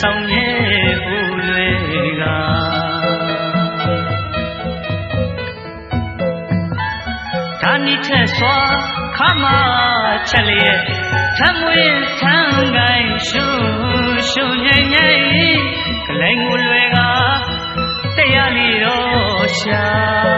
ဆောင်ရဲ့ နိထက်စွာခမချက်လျက်ထမွေထံကိုင်းရှုရှုငိမ့်ငိမ့်ကလိုင်းကိုလွယ်ကတရားလီတော့ရှာ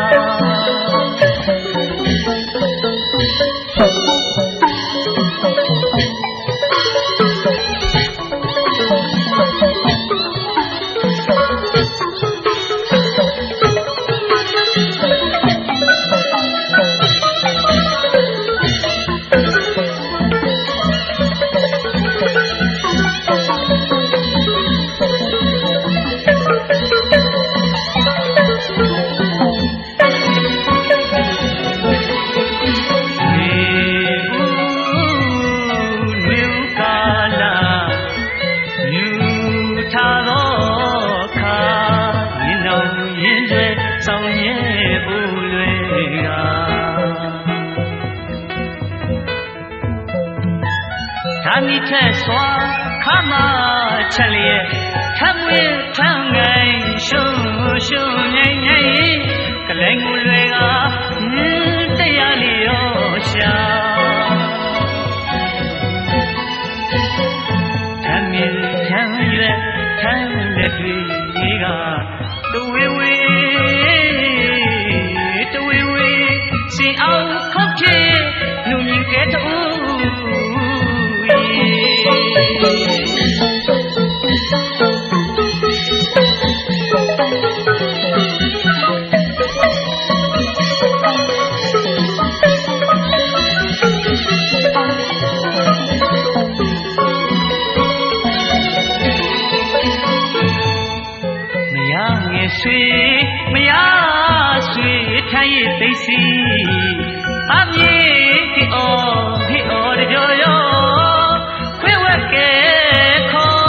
သာမိထက်စွာခမချက်လျက်ထမွေထံငိုင်းရှုံရှုံငိမ့်ငိမ့်ကလဲငူတွေကတရားလီရောရှာထမ်းမြင်ထမ်းရွယ်ထမ်းလက်တွေကတဝေဝေတဝေဝေစင်အောင်ခောက်ချေလူမြင်ကဲတူ ဆွေမရဆွေထိုင်ရသိစီအမြေဟိအောဟိအောတကြောရောခွေဝက်ကဲခေါ်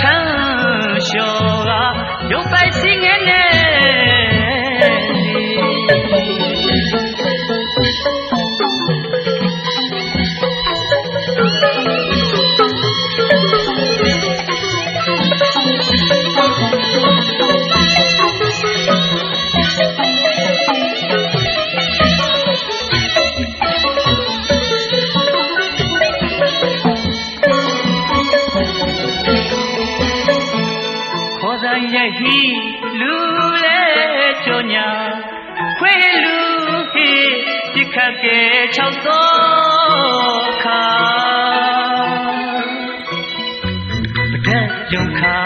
ထမ်းလျှော်ကရုပ်ပိုက်စင်းငယ်နဲ့ ဆိုင်ရဲ့ဟီလူလေကြောညာခွေလူဟီပြခတ်ကဲ၆သောခါပဒက်ယုံခါ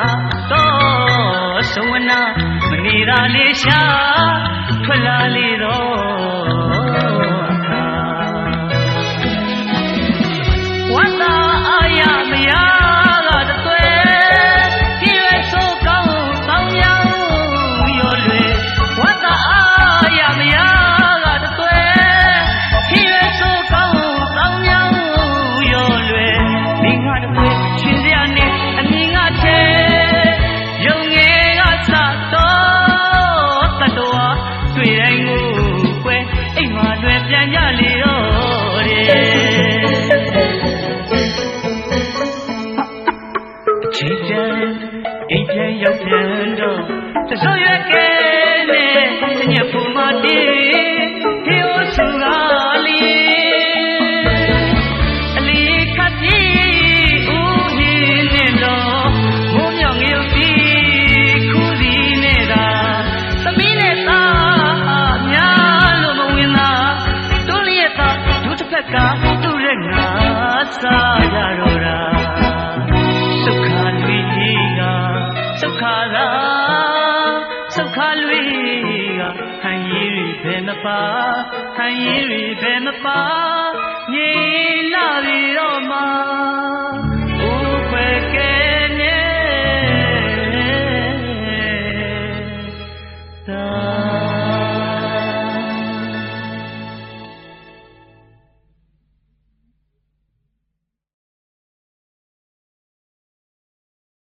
တော့သဝနာမနေတာလေးရှာထွက်လာလေတော့ ရောက်ပြန်တော့သဆိုရွက်ကဲနဲ့ညဖူမတီ ခါလွေကဟန်ရည်တွေဘယ်နှပါဟန်ရည်တွေဘယ်နှပါငြိမ်